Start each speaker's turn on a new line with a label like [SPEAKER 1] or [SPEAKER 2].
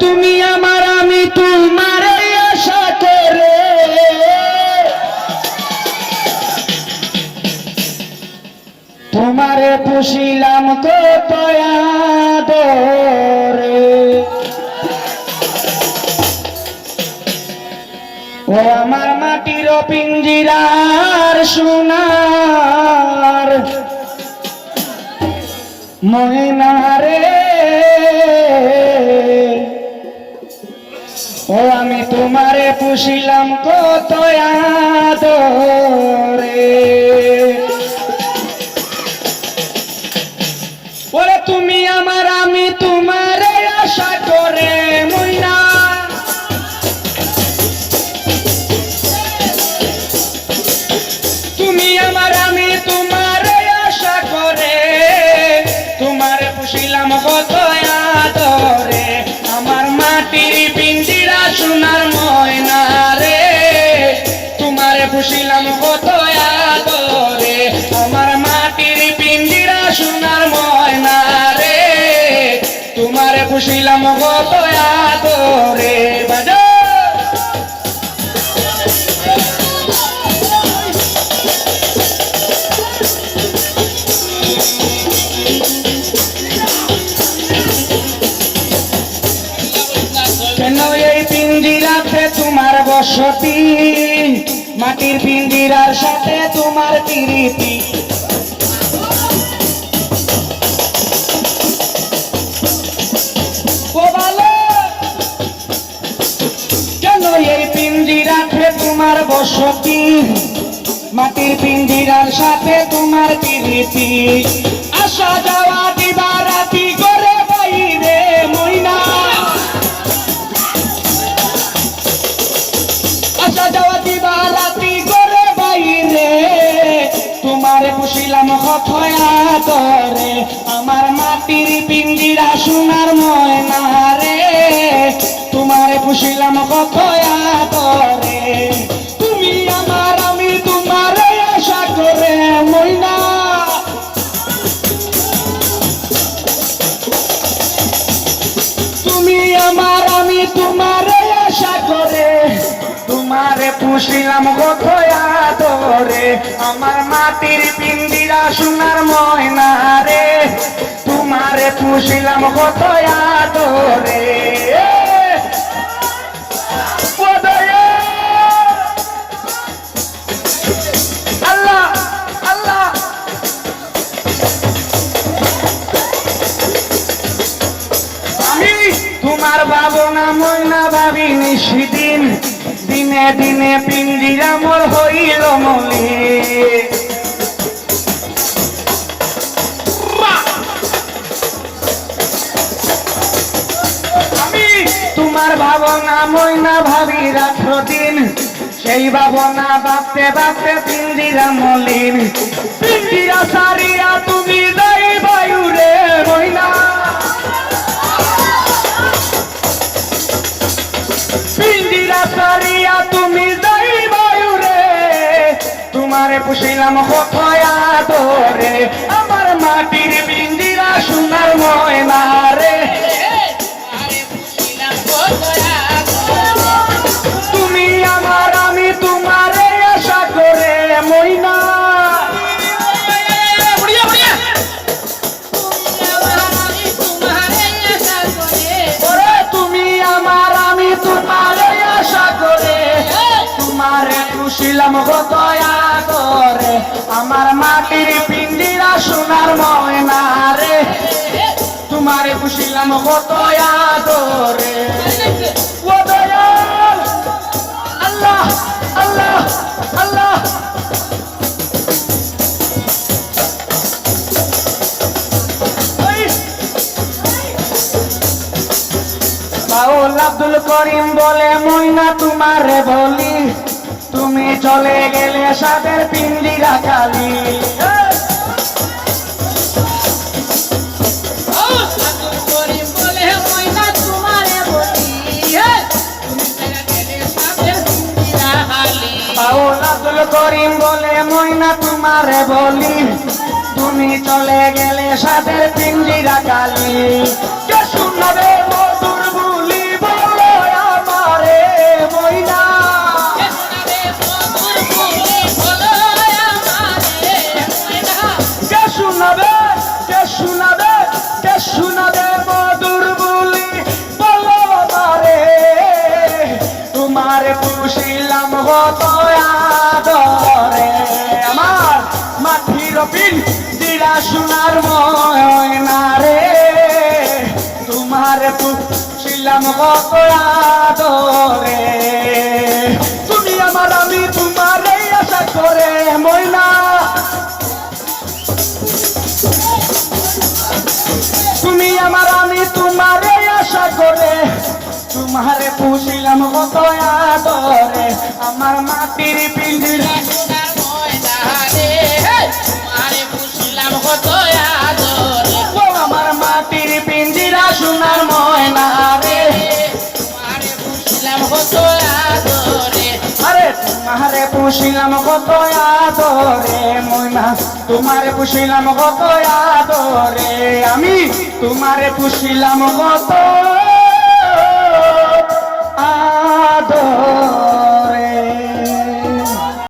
[SPEAKER 1] তুমি আমার, আমি তোমার আশা করে। তোমারে পুষিলাম কত ও আমার মাটির পিঞ্জিরার সোনার মহিনারে পুষিলাম কত সোনার ময়না রে। তোমার পুষিলাম কত আদরে বাজা। তোমার বসতি? মাটির পিঞ্জিরার সাথে তোমার পিরিতি তোমার বসতি, মাটির পিঞ্জিরার সাথে তোমার পিরিতি। আসা যাওয়া দিবা রাতি করে বাইরে মইনা আসা যাওয়া দিবা করে বাইরে, তোমার পুষিলাম কথয়া করে আমার মাটির পিঞ্জিরা সোনার ময়না রে, তোমার পুষিলাম কথয়া তোমার আশা করে, তোমারে পুষিলাম গোথয়া ধরে আমার মাটির পিন্দিরা সোনার ময়না রে, তোমারে পুষিলাম গোথয়া তোমার ভাবনা ময়না ভাবিনি সেদিন। দিনে দিনে পিঞ্জিরা মোর হইল মলি আমি তোমার ভাবনা ময়না ভাবি রাত্র দিন। সেই ভাবনা ভাবতে ভাবতে পিঞ্জিরা মলিন পিঞ্জিরা সারিয়া তোমারে পুষিলাম হতয়া তোরে আমার মাটির বিন্দিরা সোনার ময়না রে। তুমি গতয়া করে। আমার মাটির পিন্ডিরা সোনার ময়না রে। খুশিলাম গতয়া করে। আব্দুল করিম বলে মইনা তোমারে বলি চলে গেলে সাদের পিন্ডিরা খালি। করিম বলে মইনা তোমারে বলি। তুমি চলে গেলে সাদের পিঞ্জিরা কালি শুনাবে, কে শুনাবে কে শুনাবে মধুর বলি? বলো মারে তোমার পুষিলাম হতয়াদরে আমার মাঠির পিন দিলা সোনার ময়না রে। তোমার পুষিলাম হতয়াদরে তোমারে পুষিলাম কত আদরে। আমার মাটির
[SPEAKER 2] সোনার ময়না তোমারে পুষিলাম কত আদরে।
[SPEAKER 1] ও পিঞ্জিরা সোনার
[SPEAKER 2] তোমারে পুষিলাম কত আদরে।
[SPEAKER 1] আরে পুষিলাম তোমারে পুষিলাম কত আদরে। আমি তোমারে পুষিলাম কত